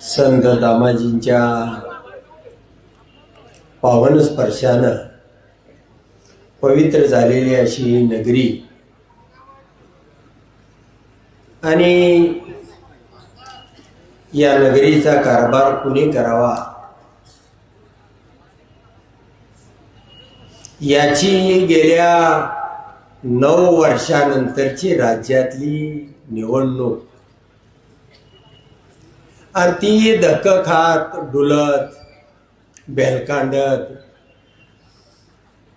संत दामाजींच्या पावन स्पर्शानं पवित्र झालेली अशी ही नगरी. आणि या नगरीचा कारभार कुणी करावा? याची गेल्या नऊ वर्षानंतरची राज्यातली निवडणूक आणि ती धक्क खात डुलत बेलकांडत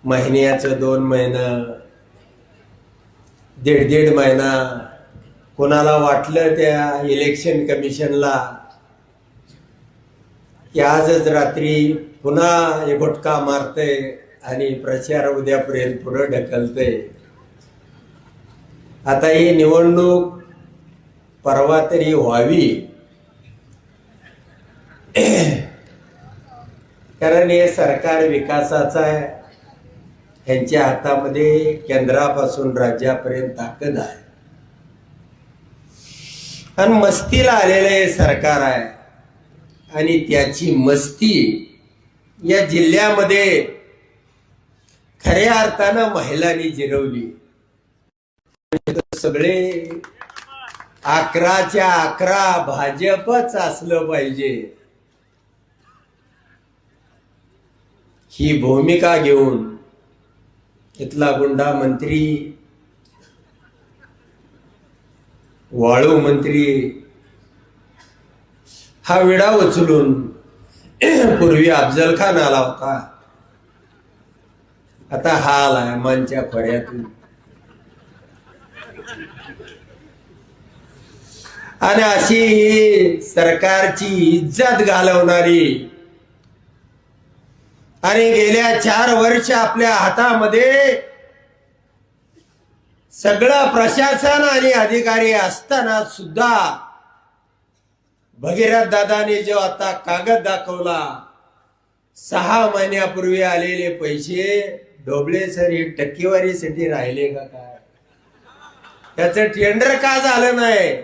महिन्याचं दोन महिना दीड दीड महिना. कोणाला वाटलं त्या इलेक्शन कमिशनला की आजच रात्री पुन्हा हे घोटका मारतय आणि प्रचार उद्यापर्यंत पुढं ढकलतय आता ही निवडणूक परवा तरी व्हावी. कारण हे सरकार विकासाचं आहे. यांच्या हातामध्ये केंद्रापासून राज्यापर्यंत ताकद आहे. आणि मस्तीला आलेलं हे सरकार आहे. आणि त्याची मस्ती या जिल्ह्यामध्ये खऱ्या अर्थानं महिलांनी जिरवली. सगळे अकराच्या अकरा भाजपच असलं पाहिजे. ही भूमिका घेऊन इथला गुंडा मंत्री वाळू मंत्री हा विडा उचलून पूर्वी अफजल खान आला होता. आता हा आलाय मानच्या खोऱ्यातून. आणि अशी ही सरकारची इज्जत घालवणारी आणि गेल्या चार वर्ष आपल्या हातामध्ये सगळं प्रशासन आणि अधिकारी असताना सुद्धा भगीरथ दादाने जो आता कागद दाखवला सहा महिन्यापूर्वी आलेले पैसे डोबळे सर हे टक्केवारीसाठी राहिले का काय? त्याच टेंडर का झालं नाही?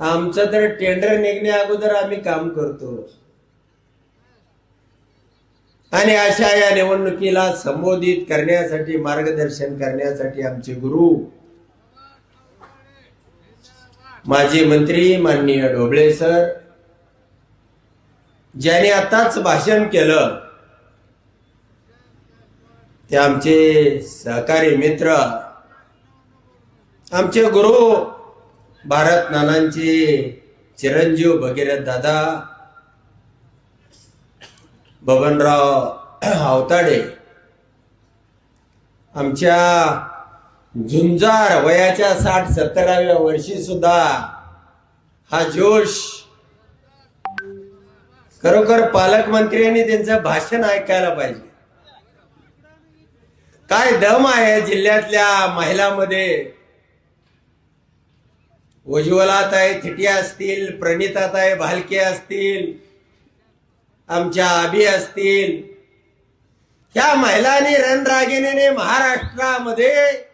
आमचं तर टेंडर निघण्या अगोदर आम्ही काम करतो. आणि अशा या निवडणुकीला संबोधित करण्यासाठी मार्गदर्शन करण्यासाठी आमचे गुरु माजी मंत्री माननीय ढोबळे सर ज्याने आताच भाषण केलं ते आमचे सहकारी मित्र आमचे गुरु भारत नानांचे चिरंजीव भगीरथ दादा बबनराव आवताडे आमच्या झुंजार वयाच्या साठ सत्तराव्या वर्षी सुद्धा हा जोश खरोखर पालकमंत्र्यांनी त्यांचं भाषण ऐकायला पाहिजे. काय दम आहे जिल्ह्यातल्या महिलांमध्ये? उज्ज्वलात आहे थिटिया असतील प्रणितात आहे भालके असतील आमच्या आबी असतील. ह्या महिलांनी रणरागिणीने महाराष्ट्रामध्ये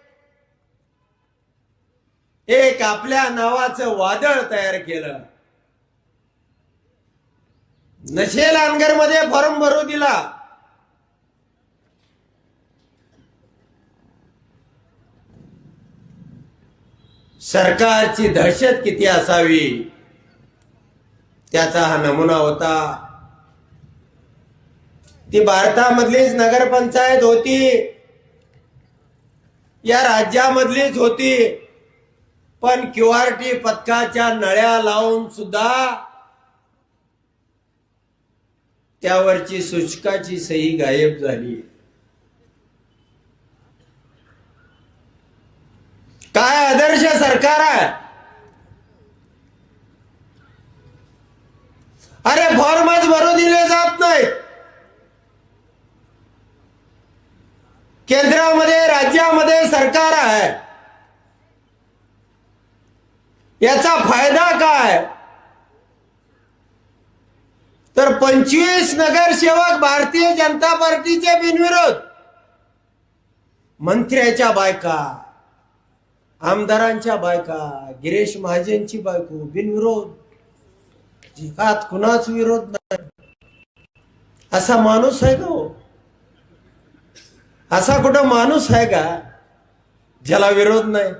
एक आपल्या नावाचं वादळ तयार केलं. नशेल मध्ये फॉर्म भरू दिला. सरकारची दहशत किती असावी? त्याचा हा नमुना होता. ती भारतामधलीच नगरपंचायत होती. या राज्यामधलीच होती. पण क्यू आर टी पथकाच्या नळ्या लावून सुद्धा त्यावरची सूचकाची सही गायब झाली. काय आदर्श सरकार आहे? अरे फॉर्मच भरू दिले जात नाहीत. केंद्रामध्ये राज्यामध्ये सरकार आहे. याचा फायदा काय? तर पंचवीस नगरसेवक भारतीय जनता पार्टीचे बिनविरोध. मंत्र्याच्या बायका आमदारांच्या बायका गिरीश महाजनची बायको बिनविरोध. जगात कुणाच विरोध नाही. असा माणूस आहे का हो? असा कुठं माणूस आहे का ज्याला विरोध नाही?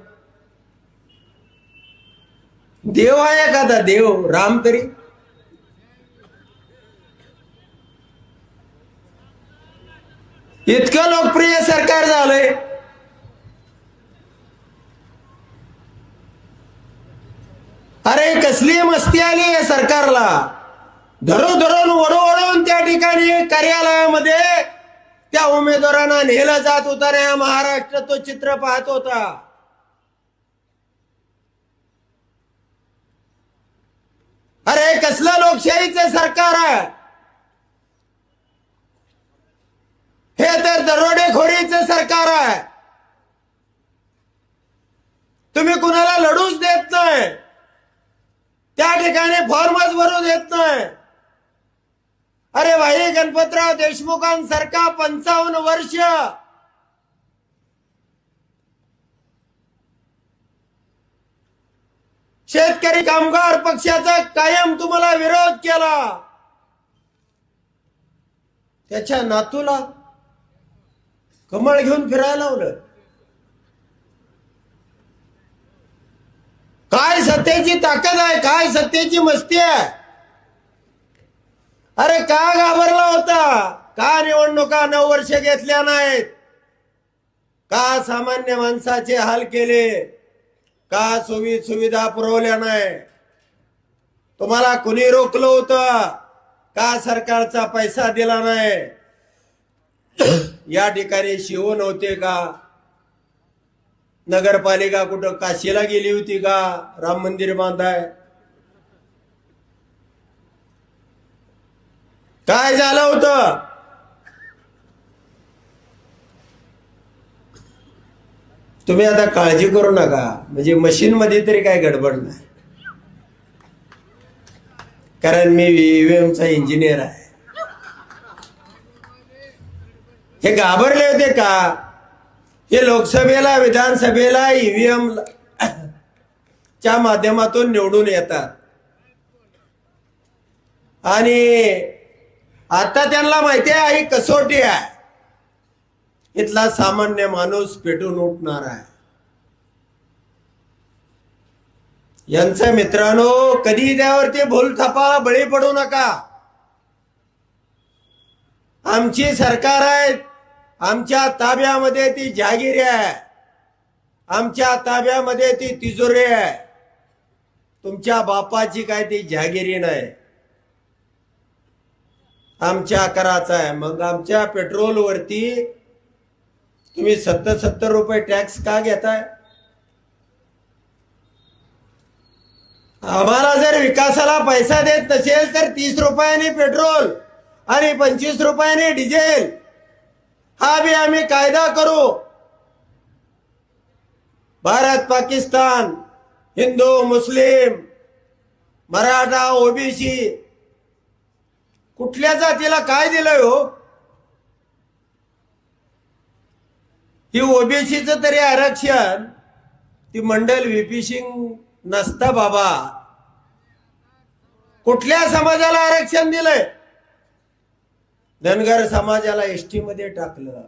देव आहे एखादा देव राम तरी. इतकं लोकप्रिय सरकार झालंय. अरे कसली मस्ती आली या सरकारला? धरून धरून ओढू ओढून त्या उमेदवारांना नेलं जात होता या महाराष्ट्र तो चित्र पाहत होता. अरे कसलं लोकशाहीचं सरकार आहे? हे तर दरोडेखोरीचं सरकार आहे. तुम्ही कुणाला लढूच देत नाही. त्या ठिकाणी फॉर्मच भरू देत नाही. अरे भाई गणपतराव देशमुखांसारखा पंचावन्न वर्ष. शेतकरी कामगार पक्षाचा कायम तुम्हाला विरोध केला. त्याच्या नातूला कमळ घेऊन फिरायला लावलं. काय सत्तेची ताकद आहे काय सत्तेची मस्ती आहे? अरे का घाबरला होता? का निवडणुका नऊ वर्ष घेतल्या नाहीत? का सामान्य माणसाचे हाल केले? का सुविध सुविधा पुरवल्या नाही? तुम्हाला कुणी रोखलं होतं? का सरकारचा पैसा दिला नाही? या ठिकाणी शिव नव्हते का? नगरपालिका कुठं काशीला गेली होती का? राम मंदिर बांधाय काय झालं होतं? तुम्ही आता काळजी करू नका. म्हणजे मशीन मध्ये तरी काय गडबड नाही. कारण मी ईव्हीएम चा इंजिनियर आहे. हे घाबरले होते का? हे लोकसभेला विधानसभेला ईव्हीएम च्या माध्यमातून निवडून येतात. आणि आता त्यांना माहिती आहे ही कसोटी आहे. इथला सामान्य माणूस पेटून उठणार आहे. यांचं मित्रांनो कधी त्यावरती भूल थपा बळी पडू नका. आमची सरकार आहे आमच्या ताब्यामध्ये ती जहागिरी आहे. आमच्या ताब्यामध्ये ती तिजोरी आहे. तुमच्या बापाची काय ती जहागिरी नाही. आमच्या कराचा आहे. मग आमच्या पेट्रोलवरती तुम्ही सत्तर सत्तर रुपये टॅक्स का घेताय? आम्हाला जर विकासाला पैसा देत नसेल तर तीस रुपयाने पेट्रोल आणि पंचवीस रुपयाने डिझेल. हा बी आम्ही कायदा करू. भारत पाकिस्तान हिंदू मुस्लिम मराठा ओबीसी कुठल्या जातीला काय दिलंय हो? ही ओबीसीच तरी आरक्षण ती मंडल व्हीपी सिंग नसता बाबा. कुठल्या समाजाला आरक्षण दिलंय? धनगर समाजाला एसटी मध्ये टाकलं.